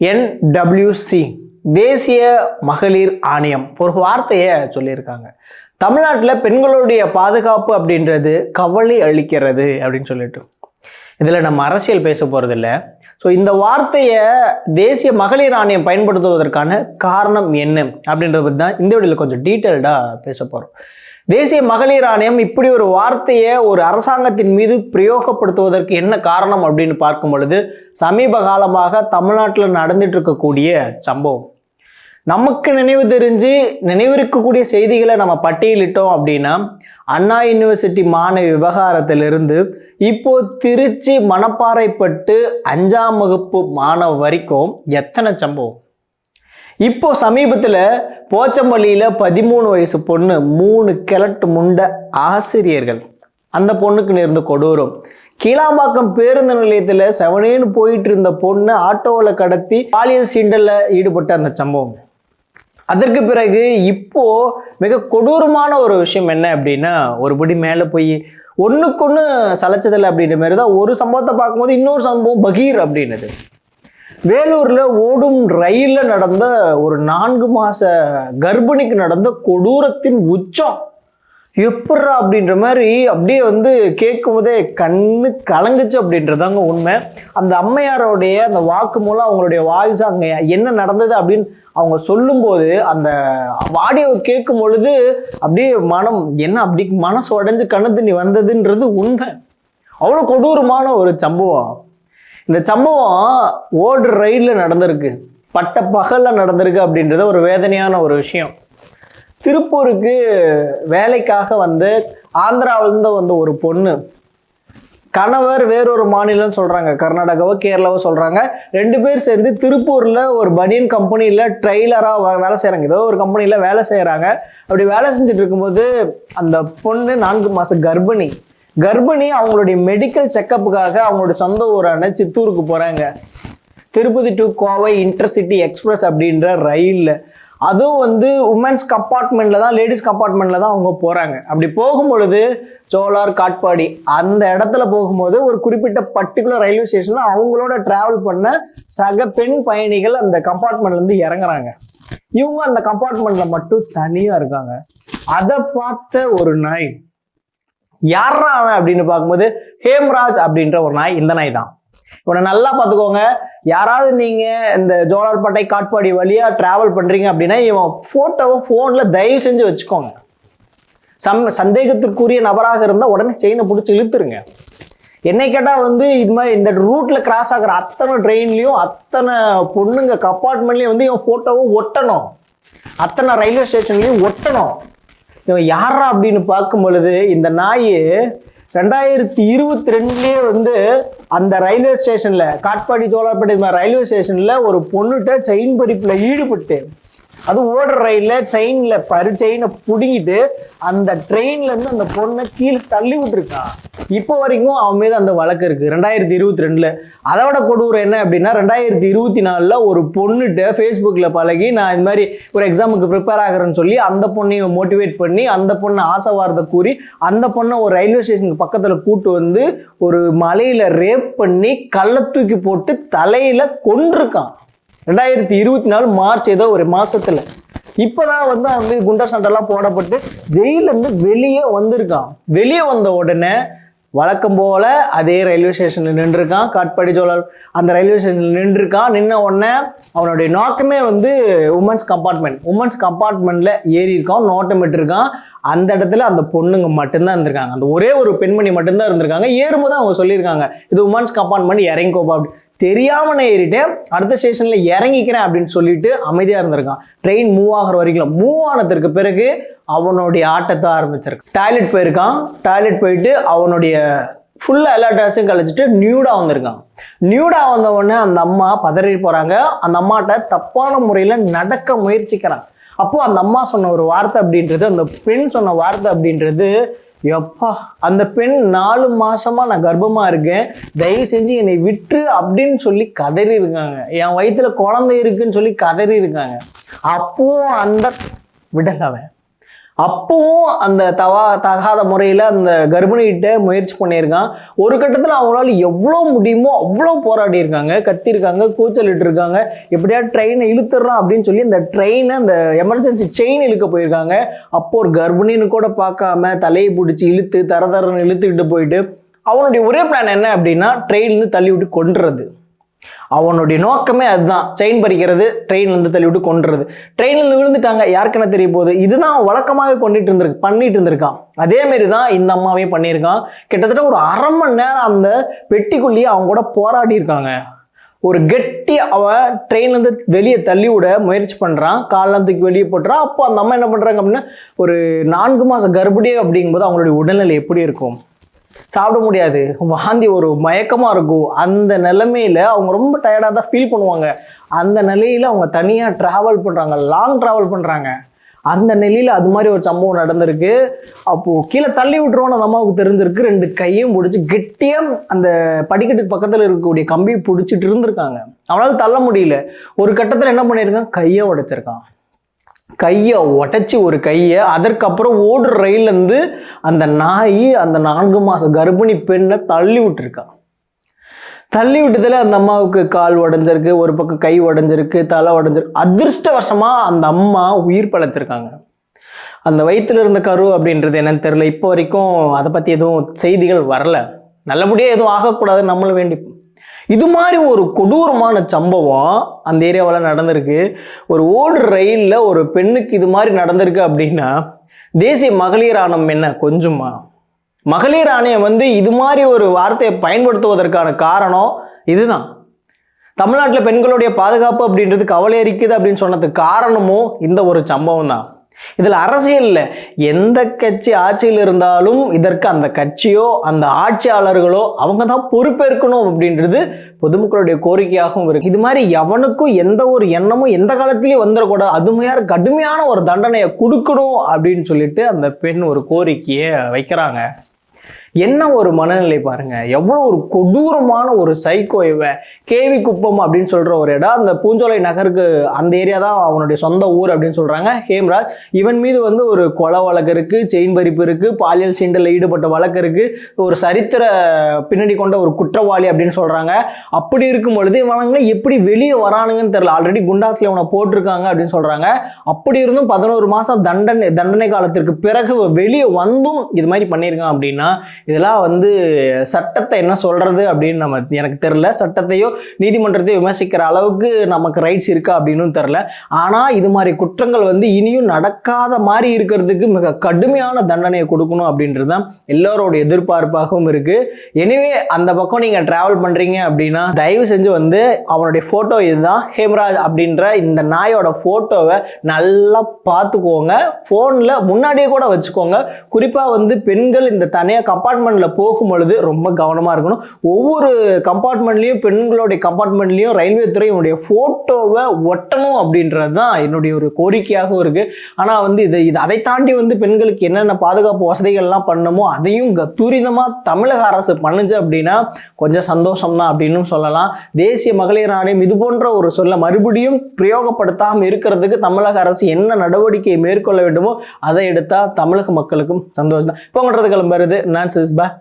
என்டபிள்யூசி தேசிய மகளிர் ஆணையம். ஒரு வார்த்தையை சொல்லியிருக்காங்க. தமிழ்நாட்டில் பெண்களுடைய பாதுகாப்பு அப்படின்றது கவலை அளிக்கிறது அப்படின்னு சொல்லிட்டு. இதில் நம்ம அரசியல் பேச போகிறதில்ல ஸோ இந்த வார்த்தையை தேசிய மகளிர் ஆணையம் பயன்படுத்துவதற்கான காரணம் என்ன? அப்படின்றத பற்றி தான் இந்த வீடியோவில் கொஞ்சம் டீட்டெயில்டாக பேச போகிறோம் தேசிய மகளிர் ஆணையம் இப்படி ஒரு வார்த்தையை ஒரு அரசாங்கத்தின் மீது பிரயோகப்படுத்துவதற்கு என்ன காரணம் அப்படின்னு பார்க்கும் பொழுது சமீப காலமாக தமிழ்நாட்டில் நடந்துட்டு இருக்கக்கூடிய சம்பவம். நமக்கு நினைவு தெரிஞ்சு நினைவு இருக்கக்கூடிய செய்திகளை நம்ம பட்டியலிட்டோம் அப்படின்னா அண்ணா யூனிவர்சிட்டி மாணவி விவகாரத்திலிருந்து இப்போ திருச்சி மணப்பாறைப்பட்டு அஞ்சாம் வகுப்பு மாணவ வரைக்கும் எத்தனை சம்பவம்? இப்போ சமீபத்தில் போச்சம்பள்ளியில் பதிமூணு வயசு பொண்ணு மூணு கிழட்டு முண்ட ஆசிரியர்கள். அந்த பொண்ணுக்கு நேர்ந்த கொடூரம். கீழாம்பாக்கம் பேருந்து நிலையத்தில் செவனேன்னு போயிட்டு இருந்த பொண்ணு ஆட்டோவில் கடத்தி பாலியல் சீண்டலில் ஈடுபட்ட அந்த சம்பவம். அதற்கு பிறகு இப்போ மிக கொடூரமான ஒரு விஷயம் என்ன அப்படின்னா ஒருபடி மேலே போய் ஒன்றுக்கொன்று சலைச்சதில்லை அப்படின்ற மாதிரி தான் ஒரு சம்பவத்தை பார்க்கும்போது இன்னொரு சம்பவம் பகீர் அப்படின்னது. வேலூரில் ஓடும் ரயிலில் நடந்த ஒரு நான்கு மாத கர்ப்பிணிக்கு நடந்த கொடூரத்தின் உச்சம் எப்பட்றா அப்படின்ற மாதிரி அப்படியே வந்து கேட்கும் போதே கண்ணு கலங்குச்சு அப்படின்றதாங்க உண்மை. அந்த அம்மையாரோடைய அந்த வாக்கு மூலம் அவங்களுடைய வாய்ஸ் அங்கே என்ன நடந்தது அப்படின்னு அவங்க சொல்லும்போது அந்த ஆடியோவை கேட்கும் பொழுது அப்படியே மனம் என்ன அப்படி மனசு உடைஞ்சு கண்ணு தண்ணி வந்ததுன்றது உண்மை. அவ்வளோ கொடூரமான ஒரு சம்பவம். இந்த சம்பவம் ஓடுற ரயிலில் நடந்திருக்கு. பட்ட பகலில் நடந்திருக்கு அப்படின்றது ஒரு வேதனையான ஒரு விஷயம். திருப்பூருக்கு வேலைக்காக வந்து ஆந்திராவிலேருந்து வந்த ஒரு பொண்ணு. கணவர் வேறொரு மாநிலம் சொல்கிறாங்க கர்நாடகாவோ கேரளாவோ சொல்கிறாங்க ரெண்டு பேர் சேர்ந்து திருப்பூரில் ஒரு பனியன் கம்பெனியில் ட்ரெய்லராக வேலை செய்கிறாங்க ஏதோ ஒரு கம்பெனியில் வேலை செய்கிறாங்க அப்படி வேலை செஞ்சுட்டு இருக்கும்போது அந்த பொண்ணு நான்கு மாதம் கர்ப்பிணி. கர்ப்பிணி அவங்களுடைய மெடிக்கல் செக்கப்புக்காக அவங்களுடைய சொந்த ஊரான சித்தூருக்கு போகிறாங்க Tirupati to Kovai intercity express அப்படின்ற ரயிலில். அதுவும் வந்து உமன்ஸ் கம்பார்ட்மெண்ட்டில் தான் லேடிஸ் கம்பார்ட்மெண்ட்டில் தான் அவங்க போகிறாங்க அப்படி போகும்பொழுது சோலார் காட்பாடி அந்த இடத்துல போகும்போது ஒரு குறிப்பிட்ட பர்டிகுலர் ரயில்வே ஸ்டேஷனில் அவங்களோட ட்ராவல் பண்ண சக பெண் பயணிகள் அந்த கம்பார்ட்மெண்ட்லேருந்து இறங்குறாங்க. இவங்க அந்த கம்பார்ட்மெண்ட்டில் மட்டும் தனியாக இருக்காங்க. அதை பார்த்த ஒரு நாய் யாரா அவன் அப்படின்னு பார்க்கும்போது ஹேம்ராஜ் அப்படின்ற ஒரு நாய் இந்த நாய் தான். இவனை நல்லா பார்த்துக்கோங்க. யாராவது நீங்கள் இந்த ஜோலார்பேட்டை காட்பாடி வழியாக ட்ராவல் பண்ணுறீங்க அப்படின்னா இவன் ஃபோட்டோவை ஃபோனில் தயவு செஞ்சு வச்சுக்கோங்க. சம் சந்தேகத்திற்குரிய நபராக இருந்தால் உடனே செயினை பிடிச்சி இழுத்துருங்க. என்னை கேட்டால் வந்து இது மாதிரி இந்த ரூட்டில் கிராஸ் ஆகிற அத்தனை ட்ரெயின்லையும் அத்தனை பொண்ணுங்க கப்பார்ட்மெண்ட்லேயும் வந்து இவன் ஃபோட்டோவை ஒட்டணும். அத்தனை ரயில்வே ஸ்டேஷன்லையும் ஒட்டணும். இவன் யாரா அப்படின்னு பார்க்கும் பொழுது இந்த நாய் ரெண்டாயிரத்தி இருபத்தி ரெண்டுலேயே வந்து அந்த ரயில்வே ஸ்டேஷனில் காட்பாடி ஜோலார்பேட்டை ரயில்வே ஸ்டேஷனில் ஒரு பொண்ணுகிட்ட செயின் பறிப்பில் ஈடுபட்டு அது ஓடுற ரயிலில் செயினில் பரு செயினை பிடுங்கிட்டு அந்த ட்ரெயின்லேருந்து அந்த பொண்ணை கீழே தள்ளி விட்டுருக்கான் இப்போ வரைக்கும் அவன் மீது அந்த வழக்கு இருக்குது ரெண்டாயிரத்தி இருபத்தி ரெண்டில். அதோட கொடூரம் என்ன அப்படின்னா ரெண்டாயிரத்தி இருபத்தி நாலில் ஒரு பொண்ணுகிட்ட ஃபேஸ்புக்கில் பழகி நான் இது மாதிரி ஒரு எக்ஸாமுக்கு ப்ரிப்பேர் ஆகிறேன்னு சொல்லி அந்த பொண்ணையும் மோட்டிவேட் பண்ணி அந்த பொண்ணை ஆசைவாரத்தை கூறி அந்த பொண்ணை ஒரு ரயில்வே ஸ்டேஷனுக்கு பக்கத்தில் கூட்டு வந்து ஒரு மலையில் ரேப் பண்ணி கள்ள தூக்கி போட்டு தலையில் கொண்டிருக்கான் ரெண்டாயிரத்தி இருபத்தி நாலு மார்ச் ஏதோ ஒரு மாசத்துல. இப்போதான் வந்து அவன் குண்டா குண்டர் சண்டெல்லாம் போடப்பட்டு ஜெயிலேருந்து வெளியே வந்திருக்கான். வெளியே வந்த உடனே வழக்கம் போல அதே ரயில்வே ஸ்டேஷனில் நின்றுருக்கான் காட்பாடி சோழர். அந்த ரயில்வே ஸ்டேஷனில் நின்றுருக்கான் நின்ன உடனே அவனுடைய நோக்கமே வந்து உமன்ஸ் கம்பார்ட்மெண்ட் உமன்ஸ் கம்பார்ட்மெண்ட்டில் ஏறி இருக்கான் நோட்டம் இருக்கான் அந்த இடத்துல அந்த பொண்ணுங்க மட்டும்தான் இருந்திருக்காங்க. அந்த ஒரே ஒரு பெண்மணி மட்டும்தான் இருந்திருக்காங்க. ஏறும்போது அவங்க சொல்லியிருக்காங்க இது உமன்ஸ் கம்பார்ட்மெண்ட் இறங்கிக்கோப்பா அப்படி. தெரியாம நான் ஏறிட்டேன். அடுத்த ஸ்டேஷனில் இறங்கிக்கிறேன் அப்படின்னு சொல்லிட்டு அமைதியாக இருந்திருக்கான். ட்ரெயின் மூவ் ஆகிற வரைக்கும் மூவ் ஆனதற்கு பிறகு அவனுடைய ஆட்டத்தை ஆரம்பிச்சிருக்கான் டாய்லெட் போயிருக்கான். டாய்லெட் போயிட்டு அவனுடைய ஃபுல்லாக எல்லா ட்ரெஸ்ஸையும் கழிச்சிட்டு நியூடாக வந்திருக்கான். நியூடாக வந்த உடனே அந்த அம்மா பதறி போகிறாங்க அந்த அம்மாட்ட தப்பான முறையில் நடக்க முயற்சிக்கிறான். அப்போ அந்த அம்மா சொன்ன ஒரு வார்த்தை அப்படின்றது அந்த பெண் சொன்ன வார்த்தை அப்படின்றது எப்பா அந்த பெண் நாலு மாசமா நான் கர்ப்பமா இருக்கேன். தயவு செஞ்சு என்னை விட்டு அப்படின்னு சொல்லி கதறி இருக்காங்க என் வயிற்றுல குழந்தை இருக்குன்னு சொல்லி கதறி இருக்காங்க அப்போ அந்த விடலவன் அப்பவும் அந்த தவா தகாத முறையில் அந்த கர்ப்பிணிகிட்ட முயற்சி பண்ணியிருக்கான். ஒரு கட்டத்தில் அவங்களால எவ்வளோ முடியுமோ அவ்வளோ போராடியிருக்காங்க கத்தியிருக்காங்க கத்திருக்காங்க கூச்சலிட்டு இருக்காங்க எப்படியா ட்ரெயினை இழுத்துறான் அப்படின்னு சொல்லி அந்த ட்ரெயினை அந்த எமர்ஜென்சி செயின் இழுக்க போயிருக்காங்க. அப்போ ஒரு கர்ப்பிணின்னு கூட பார்க்காம தலையை பிடிச்சி இழுத்து தர தரன்னு இழுத்துக்கிட்டு போயிட்டு அவனுடைய ஒரே பிளான் என்ன அப்படின்னா ட்ரெயின்லேருந்து தள்ளி விட்டு கொண்டுறது அவனுடைய நோக்கமே அதுதான். செயின் பறிக்கிறது ட்ரெயின் வந்து கொண்டுறது ட்ரெயின்லேருந்து விழுந்துட்டாங்க யாருக்கு என்ன தெரிய போகுது? இதுதான் வழக்கமாகவே பண்ணிட்டு இருந்திருக்கு பண்ணிட்டு இருந்திருக்கான். அதே மாதிரி தான் இந்த அம்மாவே பண்ணியிருக்கான். கிட்டத்தட்ட ஒரு அரை மணி நேரம் அந்த பெட்டிக்குள்ளேயே அவங்க கூட போராடி இருக்காங்க. ஒரு கெட்டி அவன் ட்ரெயின்லேருந்து வெளியே தள்ளி விட முயற்சி பண்ணுறான் காலெல்லாம் தூக்கி வெளியே போட்டுறான். அப்போ அந்த அம்மா என்ன பண்ணுறாங்க அப்படின்னா ஒரு நான்கு மாதம் கர்ப்பிணி அப்படிங்கும்போது அவங்களுடைய உடல்நிலை எப்படி இருக்கும்? சாப்பிட முடியாது. வாந்தி ஒரு மயக்கமாக இருக்கும். அந்த நிலைமையில அவங்க ரொம்ப டயர்டாக தான் ஃபீல் பண்ணுவாங்க. அந்த நிலையில் அவங்க தனியாக ட்ராவல் பண்ணுறாங்க லாங் ட்ராவல் பண்ணுறாங்க அந்த நிலையில் அது மாதிரி ஒரு சம்பவம் நடந்திருக்கு. அப்போது கீழே தள்ளி விட்டுருவோம் அந்த அம்மாவுக்கு தெரிஞ்சிருக்கு. ரெண்டு கையும் பிடிச்சி கெட்டியாக அந்த படிக்கட்டுக்கு பக்கத்தில் இருக்கக்கூடிய கம்பியை பிடிச்சிட்டு இருந்திருக்காங்க. அவனால் தள்ள முடியல. ஒரு கட்டத்தில் என்ன பண்ணியிருக்கான்? கையை உடைச்சிருக்கான். கையை உடைச்சி ஒரு கையை அதற்கப்புறம் ஓடுற ரயிலேருந்து அந்த நாய் அந்த நான்கு மாத கர்ப்பிணி பெண்ணை தள்ளி விட்டுருக்கா. தள்ளி விட்டதில் அந்த அம்மாவுக்கு கால் உடஞ்சிருக்கு ஒரு பக்கம் கை உடஞ்சிருக்கு தலை உடஞ்சிருக்கு. அதிர்ஷ்டவசமாக அந்த அம்மா உயிர் பழச்சிருக்காங்க. அந்த வயிற்றில் இருந்த கரு அப்படின்றது என்னன்னு தெரியல. இப்போ வரைக்கும் அதை பற்றி எதுவும் செய்திகள் வரல. நல்லபடியாக எதுவும் ஆகக்கூடாது நம்மளும் வேண்டி இது மாதிரி ஒரு கொடூரமான சம்பவம் அந்த ஏரியாவில் நடந்திருக்கு. ஒரு ஓடு ரயிலில் ஒரு பெண்ணுக்கு இது மாதிரி நடந்திருக்கு அப்படின்னா தேசிய மகளிர் ஆணையம் என்ன கொஞ்சமா? மகளிர் ஆணையம் வந்து இது மாதிரி ஒரு வார்த்தையை பயன்படுத்துவதற்கான காரணம் இதுதான். தமிழ்நாட்டில் பெண்களுடைய பாதுகாப்பு அப்படின்றது கவலை இருக்குது அப்படின்னு சொன்னதுக்கு காரணமும் இந்த ஒரு சம்பவம் தான் இதில் அரசியலில் எந்த கட்சி ஆட்சியில் இருந்தாலும் இதற்கு அந்த கட்சியோ அந்த ஆட்சியாளர்களோ அவங்க தான் பொறுப்பேற்கணும் அப்படின்றது பொதுமக்களுடைய கோரிக்கையாகவும் இருக்கு. இது மாதிரி எவனுக்கும் எந்த ஒரு எண்ணமும் எந்த காலத்திலையும் வந்துடக்கூடாது. அது கடுமையான ஒரு தண்டனையை கொடுக்கணும் அப்படின்னு சொல்லிட்டு அந்த பெண் ஒரு கோரிக்கையை வைக்கிறாங்க. என்ன ஒரு மனநிலை பாருங்க? எவ்வளோ ஒரு கொடூரமான ஒரு சைக்கோ இவன் கேவி குப்பம் அப்படின்னு சொல்கிற ஒரு இடம். அந்த பூஞ்சோலை நகருக்கு அந்த ஏரியா தான் அவனுடைய சொந்த ஊர் அப்படின்னு சொல்கிறாங்க ஹேம்ராஜ் இவன் மீது வந்து ஒரு கொலை வழக்கு இருக்குது செயின் பறிப்பு இருக்குது பாலியல் சீண்டலில் ஈடுபட்ட வழக்கு இருக்குது ஒரு சரித்திர பின்னணி கொண்ட ஒரு குற்றவாளி அப்படின்னு சொல்கிறாங்க அப்படி இருக்கும் பொழுது இவனுங்க எப்படி வெளியே வரானுங்கன்னு தெரில ஆல்ரெடி குண்டாஸில் இவனை போட்டிருக்காங்க அப்படின்னு சொல்கிறாங்க அப்படி இருந்தும் பதினோரு மாதம் தண்டனை தண்டனை காலத்திற்கு பிறகு வெளியே வந்தும் இது மாதிரி பண்ணியிருக்கான் அப்படின்னா இதெல்லாம் வந்து சட்டத்தை என்ன சொல்கிறது அப்படின்னு நம்ம எனக்கு தெரில சட்டத்தையோ நீதிமன்றத்தையோ விமர்சிக்கிற அளவுக்கு நமக்கு ரைட்ஸ் இருக்கா அப்படின்னு தெரில ஆனால் இது மாதிரி குற்றங்கள் வந்து இனியும் நடக்காத மாதிரி இருக்கிறதுக்கு மிக கடுமையான தண்டனையை கொடுக்கணும் அப்படின்றது தான் எல்லோரோட எதிர்பார்ப்பாகவும் இருக்குது எனிவே அந்த பக்கம் நீங்கள் ட்ராவல் பண்ணுறீங்க அப்படின்னா தயவு செஞ்சு வந்து அவனுடைய ஃபோட்டோ இதுதான். ஹேம்ராஜ் அப்படின்ற இந்த நாயோட ஃபோட்டோவை நல்லா பார்த்துக்கோங்க. ஃபோனில் முன்னாடியே கூட வச்சுக்கோங்க. குறிப்பாக வந்து பெண்கள் இந்த தனியாக கம்பார்ட்மெண்ட்டில் போகும் பொழுது ரொம்ப கவனமாக இருக்கணும். ஒவ்வொரு கம்பார்ட்மெண்ட்லேயும் பெண்களுடைய கம்பார்ட்மெண்ட்லேயும் ரயில்வே துறை என்னுடைய ஃபோட்டோவை ஒட்டணும் அப்படின்றது தான் என்னுடைய ஒரு கோரிக்கையாகவும் இருக்குது ஆனால் வந்து இது இது அதை தாண்டி வந்து பெண்களுக்கு என்னென்ன பாதுகாப்பு வசதிகள்லாம் பண்ணணுமோ அதையும் க- துரிதமாக தமிழக அரசு பண்ணுச்சு அப்படின்னா கொஞ்சம் சந்தோஷம் தான் அப்படின்னு சொல்லலாம். தேசிய மகளிர் ஆணையம் இது போன்ற ஒரு சொல்ல மறுபடியும் பிரயோகப்படுத்தாமல் இருக்கிறதுக்கு தமிழக அரசு என்ன நடவடிக்கை மேற்கொள்ள வேண்டுமோ அதை எடுத்தால் தமிழக மக்களுக்கும் சந்தோஷம் தான் இப்போ கிளம்புறது நான் Mrs. Bah